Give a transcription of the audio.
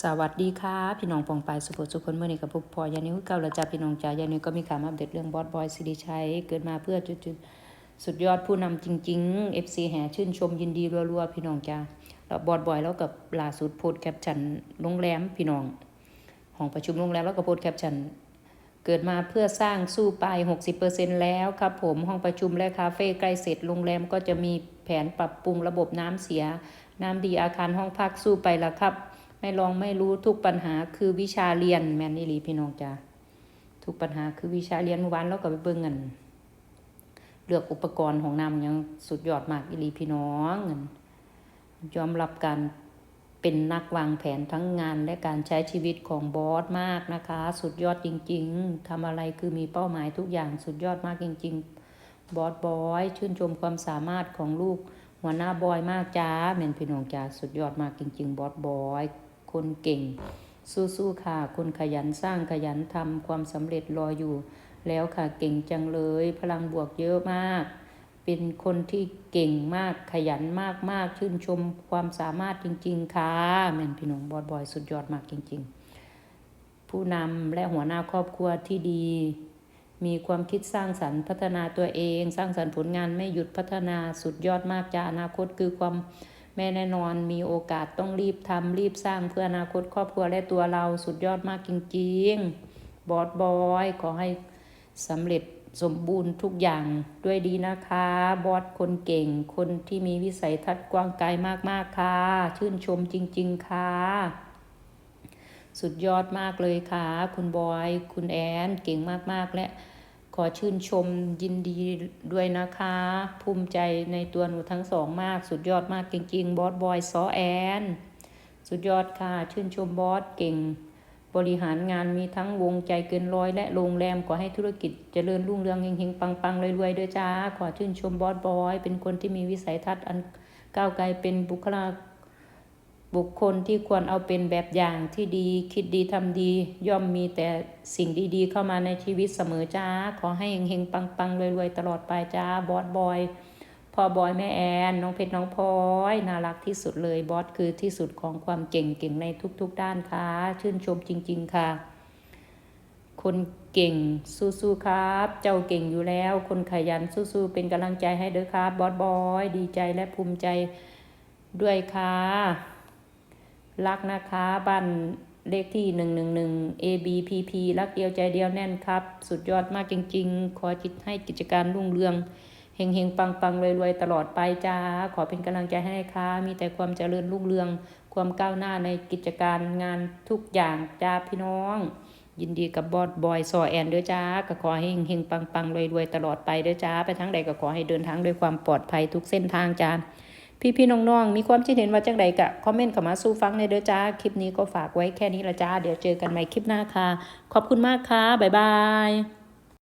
สวัสดีค่ะ พี่น้องปองปายสุขสุขคนเมื่อนี้กับพวกพอยานิวเก่าล้วจ้าพี่น้องจ้ายานิวก็มีข่าวมาอัปเดตเรื่องบอสบอยสิริชัยเกิดมาเพื่อจุดจุดสุดยอดผู้นำจริงๆ FC แห่ชื่นชมยินดีรัวๆ พี่น้องจ้าแล้วบอสบอยแล้วกับล่าสุดโพสต์แคปชั่นโรงแรมพี่น้องห้องประชุมโรงแรมแล้วก็โพสต์แคปชั่นเกิดมาเพื่อสร้างสู้ไป 60%แล้วครับผมห้องประชุมและคาเฟ่ใกล้เสร็จโรงแรมก็จะมีแผนปรับปรุงระบบน้ำเสีย น้ำดีอาคารห้องพักสู้ไปละครับ ไม่ลองไม่รู้ทุกปัญหาคือวิชาเรียนแมนนี่ลีพี่น้องจ้าทุกปัญหาคือวิชาเรียนเมื่อวานเราก็ไปเบิ่งกันเลือกอุปกรณ์ของนำยังสุดยอดมากอีลีพี่น้องเงินยอมรับการเป็นนักวางแผนทั้งงานและการใช้ชีวิตของบอสมากนะคะ สุดยอดจริง ๆทำอะไรคือมีเป้าหมายทุกอย่างสุดยอดมากจริง ๆ บอสบอยชื่นชมความสามารถของลูกหัวหน้าบอยมากจ้าเมนพี่น้องจ้าสุดยอดมากจริง ๆ บอสบอย คนเก่ง สู้ๆค่ะคนขยันสร้างขยันทำความสำเร็จรออยู่ แล้วค่ะเก่งจังเลย พลังบวกเยอะมาก เป็นคนที่เก่งมากขยันมากมากๆชื่นชมความสามารถจริง ๆ ค่ะแม่นพี่น้องบอสบอยสุดยอดมากจริง ๆ ผู้นำและหัวหน้าครอบครัวที่ดีมีความคิดสร้างสรรค์พัฒนาตัวเอง สร้างสรรค์ผลงานไม่หยุดพัฒนาสุดยอดมากจ้าอนาคตคือความ แม่แน่นอนมีโอกาสต้องรีบทำรีบสร้างเพื่ออนาคตครอบครัวและตัวเราสุดยอดมากจริงๆ บอสบอยขอให้สำเร็จสมบูรณ์ทุกอย่างด้วยดีนะคะ บอสคนเก่ง คนที่มีวิสัยทัศน์กว้างไกลมากๆค่ะ ชื่นชมจริง ๆ ค่ะ สุดยอดมากเลยค่ะ คุณบอย คุณแอน เก่งมากๆและ ขอชื่นชมยินดีด้วยนะคะ ภูมิใจในตัวหนูทั้งสองมาก สุดยอดมากจริงๆบอสบอยซอแอน สุดยอดค่ะ ชื่นชมบอสเก่ง บริหารงานมีทั้งวงใจเกินร้อย และโรงแรมขอให้ธุรกิจเจริญรุ่งเรืองเฮงๆปังๆรวยๆด้วยจ้า ขอชื่นชมบอสบอย เป็นคนที่มีวิสัยทัศน์อันก้าวไกลเป็นบุคลาก บุคคลที่ควรเอาเป็นแบบอย่างที่ดีคิดดีทำดี ย่อมมีแต่สิ่งดีๆ เข้ามาในชีวิตเสมอจ้า ขอให้เฮงๆปังๆรวยๆ ตลอดไปจ้า บอสบอยพ่อบอยแม่แอนน้องเพชรน้องพลอยน่ารักที่สุดเลยบอสคือที่สุดของความเก่งเก่งในทุกๆด้านค่ะ ชื่นชมจริง ๆ ค่ะ คนเก่งสู้ๆครับ เจ้าเก่งอยู่แล้ว คนขยันสู้ๆเป็นกำลังใจให้เด้อครับบอสบอย ดีใจและภูมิใจด้วยค่ะ รักนะคะบ้านเลขที่หนึ่งหนึ่งหนึ่ง ABPP รักเดียวใจเดียวแน่นครับ สุดยอดมากจริง ๆ ขอจิตให้กิจการรุ่งเรืองเฮงเฮงปังปังรวยรวยตลอดไปจ้า ขอเป็นกำลังใจให้ค่ะ มีแต่ความเจริญรุ่งเรือง ความก้าวหน้าในกิจการงานทุกอย่างจ้าพี่น้อง ยินดีกับบอสบอยซอแอนเด้อจ้าก็ขอให้เฮงเฮงปังปังรวยรวยตลอดไปเด้อจ้า ไปทั้งใดก็ขอให้เดินทางด้วยความปลอดภัยทุกเส้นทางจ้า พี่พี่น้องๆ มีความคิดเห็นว่าจังใดกะคอมเมนต์เข้ามาสู้ฟังในเด้อจ้า คลิปนี้ก็ฝากไว้แค่นี้ละจ้า เดี๋ยวเจอกันใหม่คลิปหน้าค่ะ ขอบคุณมากค่ะ บ๊ายบาย